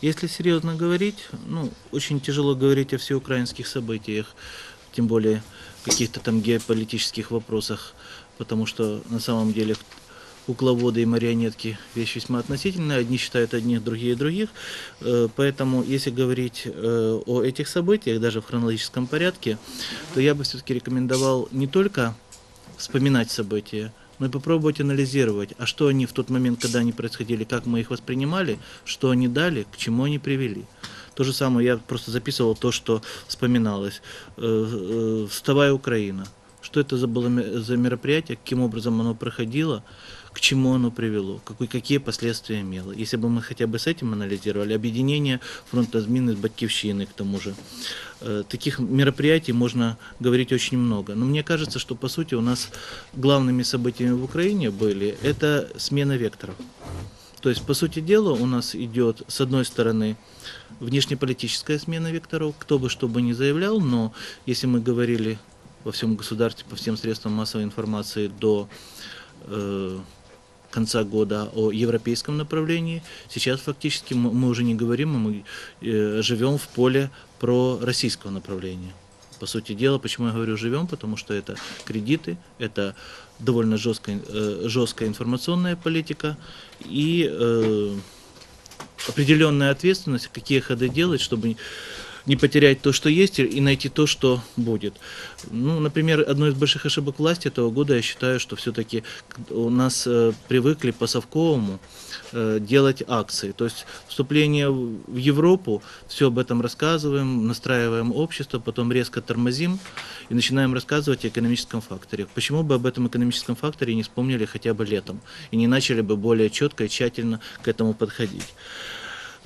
Если серьезно говорить, ну, очень тяжело говорить о всеукраинских событиях, тем более каких-то там геополитических вопросах, потому что на самом деле кукловоды и марионетки вещь весьма относительная, одни считают одних, другие других, Э, поэтому если говорить э, о этих событиях, даже в хронологическом порядке, то я бы все-таки рекомендовал не только вспоминать события, но и попробовать анализировать, а что они в тот момент, когда они происходили, как мы их воспринимали, что они дали, к чему они привели. То же самое, я просто записывал то, что вспоминалось. Э, э, «Вставая Украина». Что это за было за мероприятие, каким образом оно проходило, к чему оно привело, какой, какие последствия имело. Если бы мы хотя бы с этим анализировали, объединение фронта змины с Батькивщины к тому же. Э, Таких мероприятий можно говорить очень много. Но мне кажется, что по сути у нас главными событиями в Украине были это смена векторов. То есть, по сути дела, у нас идет, с одной стороны, внешнеполитическая смена векторов, кто бы что бы ни заявлял, но если мы говорили во всем государстве, по всем средствам массовой информации до э, конца года о европейском направлении, сейчас фактически мы, мы уже не говорим, мы э, живем в поле про российского направления. По сути дела, почему я говорю живем, потому что это кредиты, это довольно жесткая, э, жесткая информационная политика и э, определенная ответственность, какие ходы делать, чтобы не потерять то, что есть, и найти то, что будет. Ну, например, одной из больших ошибок власти этого года, я считаю, что все-таки у нас э, привыкли по Совковому э, делать акции. То есть вступление в в Европу, все об этом рассказываем, настраиваем общество, потом резко тормозим и начинаем рассказывать о экономическом факторе. Почему бы об этом экономическом факторе не вспомнили хотя бы летом и не начали бы более четко и тщательно к этому подходить?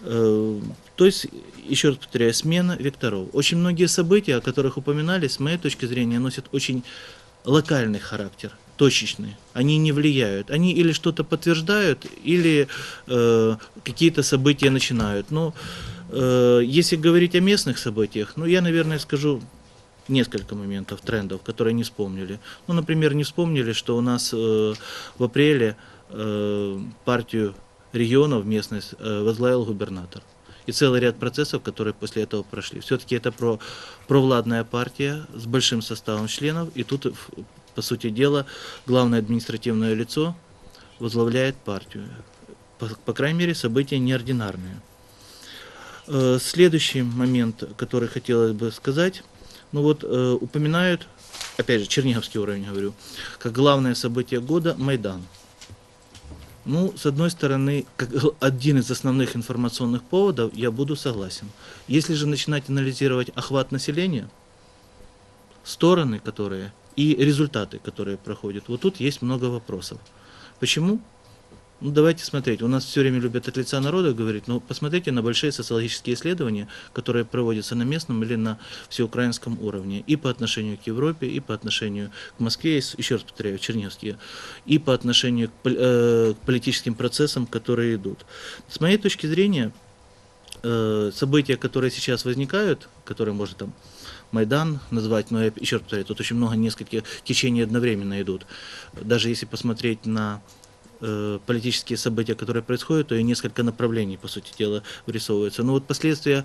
Э, То есть, еще раз повторяю, смена векторов. Очень многие события, о которых упоминали, с моей точки зрения, носят очень локальный характер, точечный. Они не влияют. Они или что-то подтверждают, или э, какие-то события начинают. Но э, если говорить о местных событиях, ну, я, наверное, скажу несколько моментов, трендов, которые не вспомнили. Ну, например, не вспомнили, что у нас э, в апреле э, партию регионов местность э, возглавил губернатор. И целый ряд процессов, которые после этого прошли. Все-таки это про провладная партия с большим составом членов. И тут, по сути дела, главное административное лицо возглавляет партию. По, по крайней мере, события неординарные. Э, Следующий момент, который хотелось бы сказать, ну вот э, упоминают, опять же, Черниговский уровень говорю, как главное событие года Майдан. Ну, с одной стороны, как один из основных информационных поводов, я буду согласен. Если же начинать анализировать охват населения, стороны, которые и результаты, которые проходят, вот тут есть много вопросов. Почему? Ну, давайте смотреть. У нас все время любят от лица народа говорить, но посмотрите на большие социологические исследования, которые проводятся на местном или на всеукраинском уровне, и по отношению к Европе, и по отношению к Москве, еще раз повторяю, черниговские, и по отношению к, э, к политическим процессам, которые идут. С моей точки зрения, э, события, которые сейчас возникают, которые можно там Майдан назвать, но я еще раз повторяю, тут очень много нескольких течений одновременно идут. Даже если посмотреть на политические события, которые происходят, то и несколько направлений, по сути дела, вырисовываются. Но вот последствия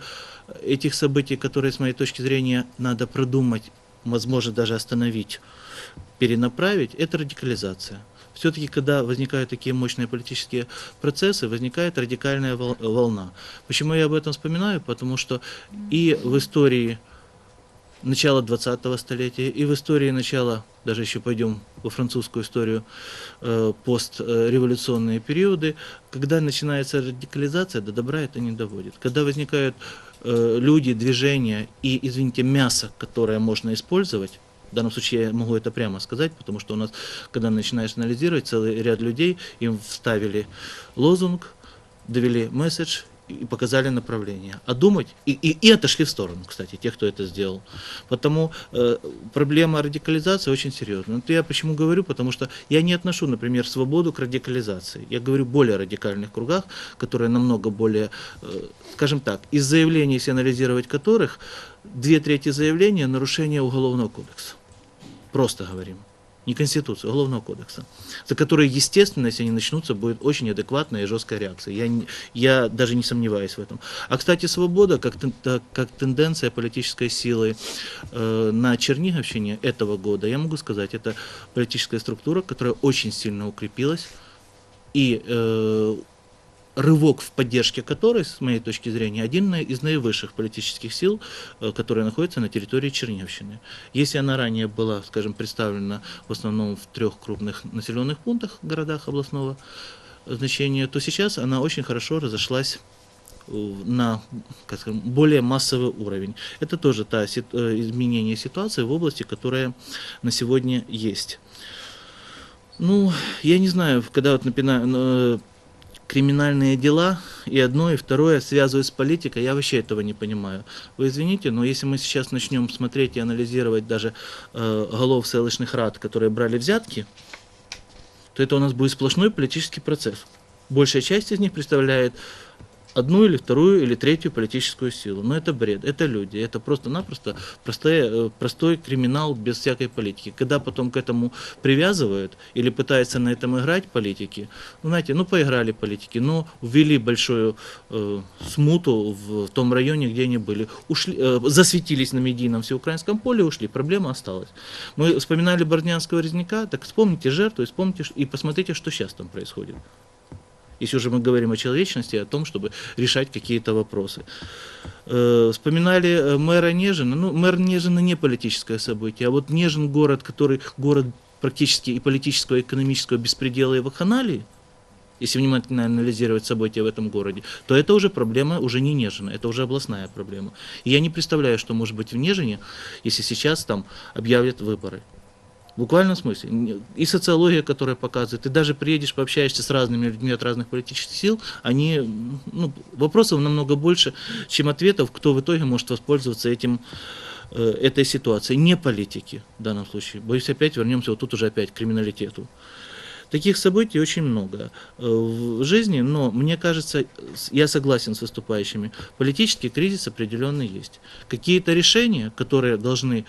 этих событий, которые, с моей точки зрения, надо продумать, возможно, даже остановить, перенаправить, это радикализация. Все-таки, когда возникают такие мощные политические процессы, возникает радикальная вол- волна. Почему я об этом вспоминаю? Потому что и в истории начала 20-го столетия, и в истории начала, даже еще пойдем во французскую историю, э, постреволюционные периоды, когда начинается радикализация, до добра это не доводит. Когда возникают э, люди, движения и, извините, мясо, которое можно использовать, в данном случае я могу это прямо сказать, потому что у нас, когда начинаешь анализировать, целый ряд людей, им вставили лозунг, довели месседж и показали направление. А думать, и, и, и отошли в сторону, кстати, те, кто это сделал. Потому э, проблема радикализации очень серьезная. Это я почему говорю, потому что я не отношу, например, свободу к радикализации. Я говорю более радикальных кругах, которые намного более, э, скажем так, из заявлений, если анализировать которых, две трети заявления нарушение Уголовного кодекса. Просто говорим. Не Конституции, а Уголовного кодекса, за которые, естественно, если они начнутся, будет очень адекватная и жесткая реакция. Я, я даже не сомневаюсь в этом. А, кстати, свобода, как, как тенденция политической силы э, на Черниговщине этого года, я могу сказать, это политическая структура, которая очень сильно укрепилась, и э, рывок в поддержке которой, с моей точки зрения, один из наивысших политических сил, э, которые находятся на территории Черниговщины. Если она ранее была, скажем, представлена в основном в трех крупных населенных пунктах, городах областного значения, то сейчас она очень хорошо разошлась э, на как скажем, более массовый уровень. Это тоже та э, изменение ситуации в области, которая на сегодня есть. Ну, я не знаю, когда вот напина- э, криминальные дела и одно, и второе связывают с политикой, я вообще этого не понимаю. Вы извините, но если мы сейчас начнем смотреть и анализировать даже э, голов селищных рад, которые брали взятки, то это у нас будет сплошной политический процесс. Большая часть из них представляет одну или вторую или третью политическую силу. Но это бред, это люди, это просто-напросто простой, э, простой криминал без всякой политики. Когда потом к этому привязывают или пытаются на этом играть политики, ну, знаете, ну поиграли политики, ну ввели большую э, смуту в том районе, где они были, ушли, э, засветились на медийном всеукраинском поле, ушли, проблема осталась. Мы вспоминали Бордянского резняка, так вспомните жертву вспомните и посмотрите, что сейчас там происходит если уже мы говорим о человечности, о том, чтобы решать какие-то вопросы. Э, Вспоминали э, мэра Нежина. Ну, мэр Нежина не политическое событие, а вот Нежин город, который город практически и политического, и экономического беспредела и вакханалии, если внимательно анализировать события в этом городе, то это уже проблема уже не Нежина, это уже областная проблема. И я не представляю, что может быть в Нежине, если сейчас там объявят выборы. В буквальном смысле. И социология, которая показывает, ты даже приедешь, пообщаешься с разными людьми от разных политических сил, они, ну, вопросов намного больше, чем ответов, кто в итоге может воспользоваться этим, э, этой ситуацией. Не политики в данном случае. Боюсь, опять вернемся вот тут уже опять к криминалитету. Таких событий очень много э, в жизни, но мне кажется, я согласен с выступающими, политический кризис определенный есть. Какие-то решения, которые должны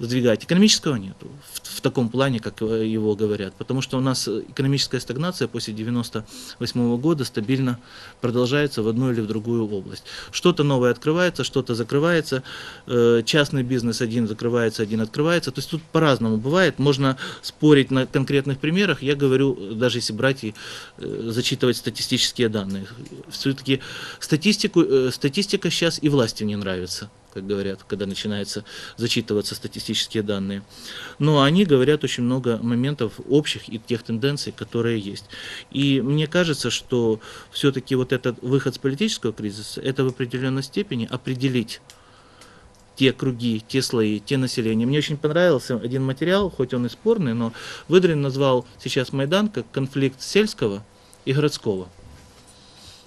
сдвигать, экономического нету в, в таком плане, как его говорят, потому что у нас экономическая стагнация после 98 года стабильно продолжается в одну или в другую область. Что-то новое открывается, что-то закрывается, э, частный бизнес один закрывается, один открывается, то есть тут по-разному бывает, можно спорить на конкретных примерах, я говорю, даже если брать и э, зачитывать статистические данные. Все-таки статистику, э, статистика сейчас и власти не нравится как говорят, когда начинается зачитываться статистические данные. Но они говорят очень много моментов общих и тех тенденций, которые есть. И мне кажется, что все-таки вот этот выход с политического кризиса, это в определенной степени определить те круги, те слои, те населения. Мне очень понравился один материал, хоть он и спорный, но Выдрин назвал сейчас Майдан как конфликт сельского и городского.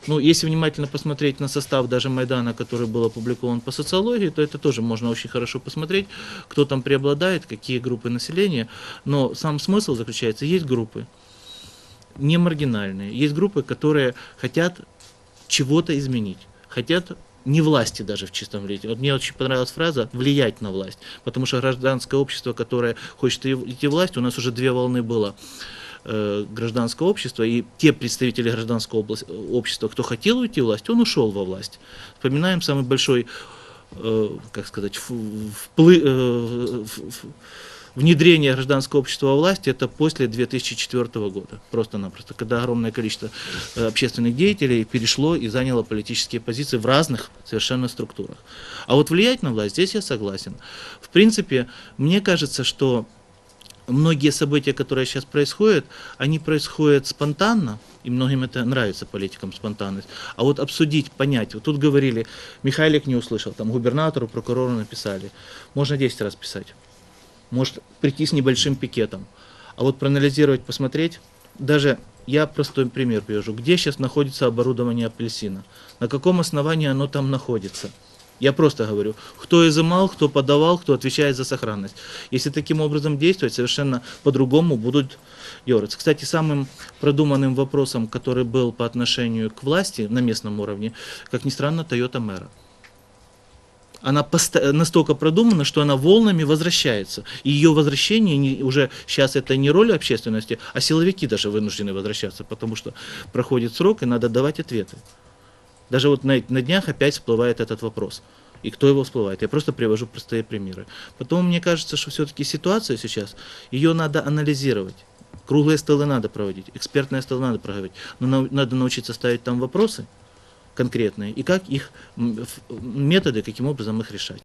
Ну, если внимательно посмотреть на состав даже Майдана, который был опубликован по социологии, то это тоже можно очень хорошо посмотреть, кто там преобладает, какие группы населения. Но сам смысл заключается, есть группы не маргинальные, есть группы, которые хотят чего-то изменить, хотят не власти даже в чистом виде. Вот мне очень понравилась фраза «влиять на власть», потому что гражданское общество, которое хочет идти власть, у нас уже две волны было э, гражданского общества, и те представители гражданского облас- общества, кто хотел уйти в власть, он ушел во власть. Вспоминаем самый большой, э, как сказать, вплы- э, внедрение гражданского общества во власть, это после 2004 года, просто-напросто, когда огромное количество э, общественных деятелей перешло и заняло политические позиции в разных совершенно структурах. А вот влиять на власть, здесь я согласен. В принципе, мне кажется, что многие события, которые сейчас происходят, они происходят спонтанно, и многим это нравится, политикам, спонтанность. А вот обсудить, понять, вот тут говорили, Михайлик не услышал, там губернатору, прокурору написали. Можно 10 раз писать. Может прийти с небольшим пикетом. А вот проанализировать, посмотреть, даже я простой пример привожу. Где сейчас находится оборудование апельсина? На каком основании оно там находится? Я просто говорю, кто изымал, кто подавал, кто отвечает за сохранность. Если таким образом действовать, совершенно по-другому будут дергаться. Кстати, самым продуманным вопросом, который был по отношению к власти на местном уровне, как ни странно, Toyota мэра. она настолько продумана, что она волнами возвращается. И ее возвращение не- уже сейчас это не роль общественности, а силовики даже вынуждены возвращаться, потому что проходит срок и надо давать ответы. Даже вот на, на днях опять всплывает этот вопрос. И кто его всплывает? Я просто привожу простые примеры. Потом мне кажется, что все-таки ситуация сейчас, ее надо анализировать. Круглые столы надо проводить, экспертные столы надо проводить. Но нау- надо научиться ставить там вопросы конкретные и как их методы, каким образом их решать.